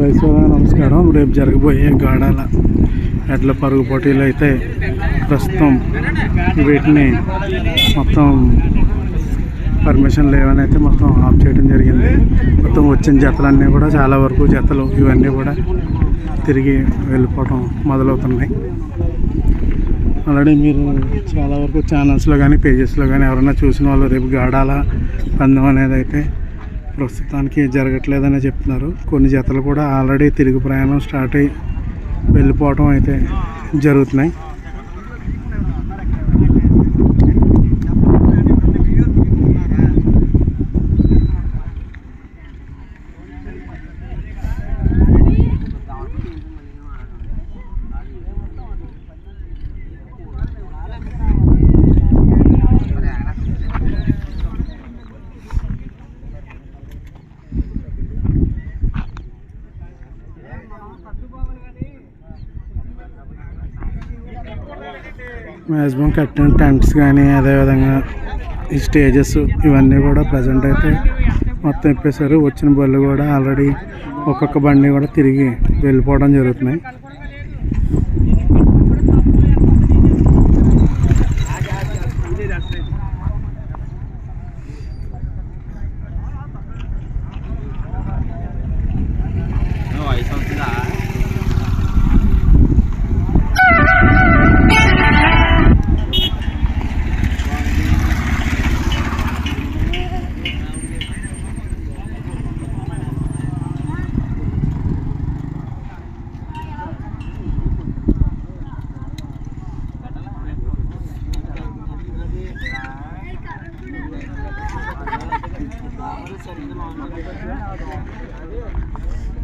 రైతులకు నమస్కారం. రేపు జరగబోయే గాడాల ఎడ్ల పరుగు పోటీలు అయితే ప్రస్తుతం వీటిని మొత్తం పర్మిషన్ లేవని అయితే మొత్తం ఆఫ్ చేయడం జరిగింది. మొత్తం వచ్చిన జతలన్నీ కూడా చాలా వరకు జతలు ఇవన్నీ కూడా తిరిగి వెళ్ళిపోవడం మొదలవుతున్నాయి. ఆల్రెడీ మీరు చాలా వరకు ఛానల్స్లో కానీ పేజెస్లో కానీ ఎవరైనా చూసిన వాళ్ళు రేపు గాడాల పందం అనేది అయితే ప్రస్తుతానికి జరగట్లేదని చెప్తున్నారు. కొన్ని జతలు కూడా ఆల్రెడీ తిరుగు ప్రయాణం స్టార్ట్ అయ్యి వెళ్ళిపోవటం అయితే జరుగుతున్నాయి. మ్యాక్సిమం కట్టిన టెంట్స్ కానీ అదేవిధంగా ఈ స్టేజెస్ ఇవన్నీ కూడా ప్రజెంట్ అయితే మొత్తం ఇప్పేశారు. వచ్చిన బళ్ళు కూడా ఆల్రెడీ ఒక్కొక్క బండి కూడా తిరిగి వెళ్ళిపోవడం జరుగుతున్నాయి Altyazı M.K.